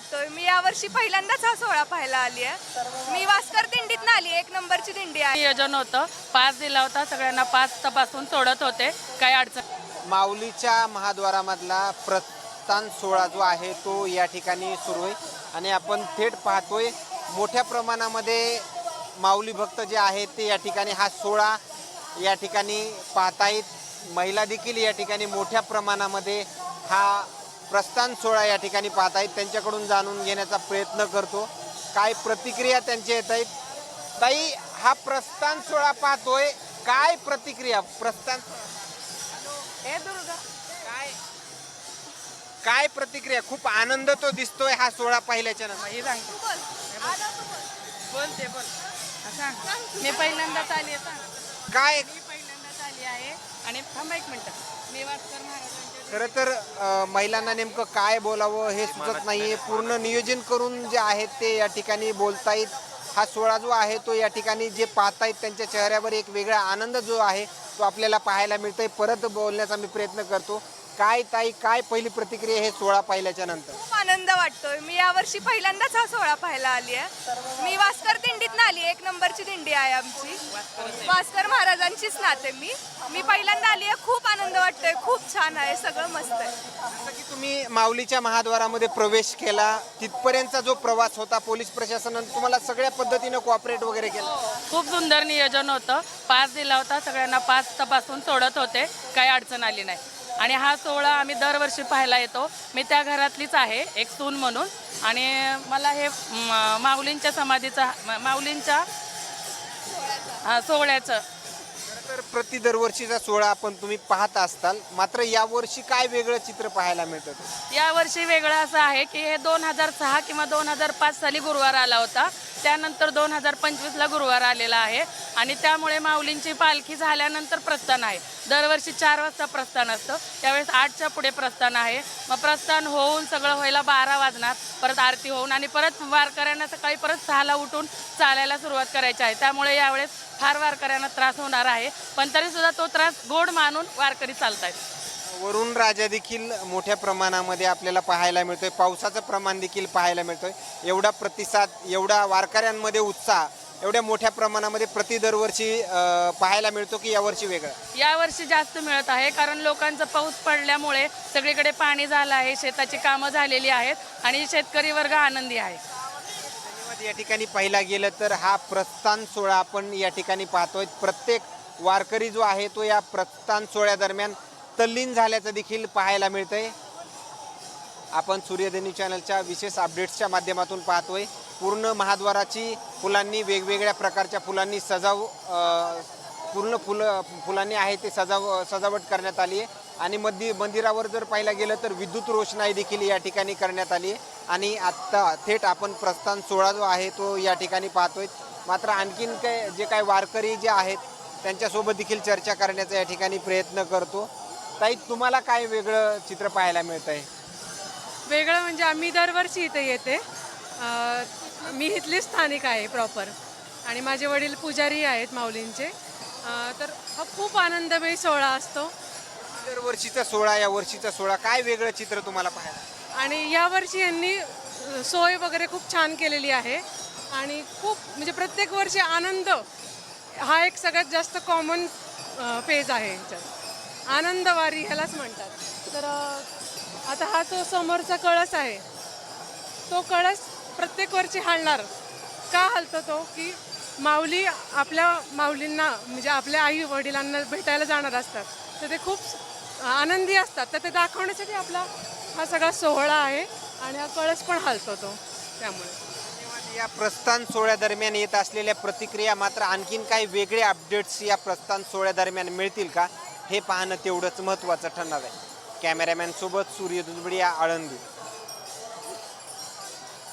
वाटतोय. मी यावर्षी पहिल्यांदाच हा सोहळा पाहायला आली आहे. मी वास्कर दिंडीत आली एक नंबरची दिंडी आहे. नियोजन होतं. पास दिला होता. सगळ्यांना पास तपासून सोडत होते. काही अडचण माऊलीच्या महाद्वारामधला प्रस्थान सोहळा जो आहे तो या ठिकाणी सुरू आहे. आणि आपण थेट पाहतोय मोठ्या प्रमाणामध्ये माऊली भक्त जे आहेत ते या ठिकाणी हा सोहळा या ठिकाणी पाहतायत. महिला देखील या ठिकाणी मोठ्या प्रमाणामध्ये हा प्रस्थान सोहळा या ठिकाणी पाहतायत त्यांच्याकडून जाणून घेण्याचा प्रयत्न करतो. काय प्रतिक्रिया त्यांच्या येत आहेत? ताई हा प्रस्थान सोहळा पाहतोय. काय प्रतिक्रिया? प्रस्थान हे दुर्गा. काय? काय प्रतिक्रिया? खूप आनंद तो दिसतोय हा सोहळा पाहिल्याच्या नंतर. हे. बोलते बोल. हा, सांग. मी पहिल्यांदाच आली आहे सांग. काय? मी पहिल्यांदाच आली आहे. आणि थांबा एक मिनिट. महाराजांच्या खरं तर अ, महिलांना नेमकं काय बोलावं हे सुचत नाहीये. पूर्ण नियोजन करून जे आहेत ते या ठिकाणी बोलतायत. हा सोहळा जो आहे तो या ठिकाणी जे पाहतायत त्यांच्या चेहऱ्यावर एक वेगळा आनंद जो आहे तो आपल्याला पाहायला मिळतोय. परत बोलण्याचा मी प्रयत्न करतो. काय ताई काय पहिली प्रतिक्रिया हे सोहळा पाहिल्याच्या नंतर? खूप आनंद वाटतोय. मी यावर्षी पहिल्यांदाच हा सोहळा पाहायला आली आहे. मी वास्कर दिंडीत आली एक नंबरची दिंडी आहे आमची. वास्कर महाराजांचीच नाते मी. मी पहिल्यांदा आली आहे. खूप वाटतोय. खूप छान आहे. सगळं मस्त आहे. जसं की तुम्ही माऊलीच्या महाद्वारामध्ये प्रवेश केला तिथपर्यंतचा जो प्रवास होता पोलीस प्रशासनाने तुम्हाला सगळ्या पद्धतीनं कॉपरेट वगैरे केलं? खूप सुंदर नियोजन होतं. पास दिला होता सगळ्यांना पास तपासून सोडत होते. काही अडचण आली नाही. आणि हा सोहळा आम्ही दरवर्षी पाहायला येतो. मी त्या घरातलीच आहे एक सून म्हणून. आणि मला हे म, माऊलींच्या समाधीचा म- माऊलींच्या हा, सोहळ्याचं तर प्रति दरवर्षीचा सोहळा आपण तुम्ही पाहत असताल. मात्र यावर्षी काय वेगळं चित्र पाहायला मिळतं? यावर्षी वेगळं असं आहे की हे दोन हजार सहा किंवा दोन हजार पाच साली गुरुवार आला होता. त्यानंतर दोन हजार पंचवीसला गुरुवार आलेला आहे. आणि त्यामुळे माऊलींची पालखी झाल्यानंतर प्रस्थान आहे. दरवर्षी चार वाजता प्रस्थान असतं. त्यावेळेस आठच्या पुढे प्रस्थान आहे. मग प्रस्थान होऊन सगळं व्हायला बारा वाजणार. परत आरती होऊन आणि परत वारकऱ्यांना सकाळी परत सहाला उठून चालायला सुरुवात करायची आहे. त्यामुळे यावेळेस फार वारकऱ्यांना त्रास होणार आहे. पण तरीसुद्धा तो त्रास गोड मानून वारकरी चालतायत. वरुण राजा देखील मोठ्या प्रमाणामध्ये आपल्याला पाहायला मिळतोय. पावसाचं प्रमाण देखील पाहायला मिळतोय. एवढा प्रतिसाद एवढा वारकऱ्यांमध्ये उत्साह एवढ्या मोठ्या प्रमाणामध्ये प्रति दरवर्षी अं, पाहायला मिळतो की यावर्षी वेगळं? यावर्षी जास्त मिळत आहे कारण लोकांचा पाऊस पडल्यामुळे सगळीकडे पाणी झालं आहे शेताची कामं झालेली आहेत आणि शेतकरी वर्ग आनंदी आहे. धन्यवाद. या ठिकाणी पाहिला गेलं तर हा प्रस्थान सोहळा आपण या ठिकाणी पाहतोय. प्रत्येक वारकरी जो आहे तो या प्रस्थान सोहळ्यादरम्यान तल्लीन झाल्याचं देखील पाहायला मिळतंय. आपण सूर्यधनी चॅनलच्या विशेष अपडेट्सच्या माध्यमातून पाहतोय. पूर्ण महाद्वाराची फुलांनी वेगवेगळ्या प्रकारच्या फुलांनी सजाव पूर्ण फुलं फुलांनी आहे ते सजाव सजावट करण्यात आली आहे. आणि मंदिर मंदिरावर जर पाहिलं गेलं तर विद्युत रोषणाई देखील या ठिकाणी करण्यात आली आहे. आणि आत्ता थेट आपण प्रस्थान सोहळा जो आहे तो या ठिकाणी पाहतोय. मात्र आणखीन काय जे काय वारकरी जे आहेत त्यांच्यासोबत देखील चर्चा करण्याचा या ठिकाणी प्रयत्न करतो. ताई तुम्हाला काय वेगळं चित्र पाहायला मिळतं आहे वेगळं म्हणजे आम्ही दरवर्षी इथे येते. अ, मी इथली स्थानिक आहे प्रॉपर आणि माझे वडील पुजारी आहेत माऊलींचे. अ, तर हा खूप आनंदमयी सोहळा असतो. दरवर्षीचा सोहळा या वर्षीचा सोहळा काय वेगळं चित्र तुम्हाला पाहायला? आणि यावर्षी यांनी अ, सोय वगैरे खूप छान केलेली आहे. आणि खूप म्हणजे प्रत्येक वर्षी आनंद हा एक सगळ्यात जास्त कॉमन फेज आहे ह्याच्यात. आनंदवारी ह्यालाच म्हणतात. तर आता हा जो समोरचा कळस आहे तो कळस प्रत्येक वर्षी हालणार. का हलतो तो? की माऊली आपल्या माऊलींना म्हणजे आपल्या आई वडिलांना भेटायला जाणार असतात. तर ते खूप आनंदी असतात. तर ते दाखवण्यासाठी आपला हा सगळा सोहळा आहे आणि हा कळस पण हलतो तो त्यामुळे. या प्रस्थान सोहळ्यादरम्यान येत असलेल्या प्रतिक्रिया मात्र आणखीन काही वेगळे अपडेट्स या प्रस्थान सोहळ्यादरम्यान मिळतील का हे पाहणं तेवढंच महत्त्वाचं ठरणार आहे. कॅमेरामॅनसोबत सूर्य दुधबडिया आळंदी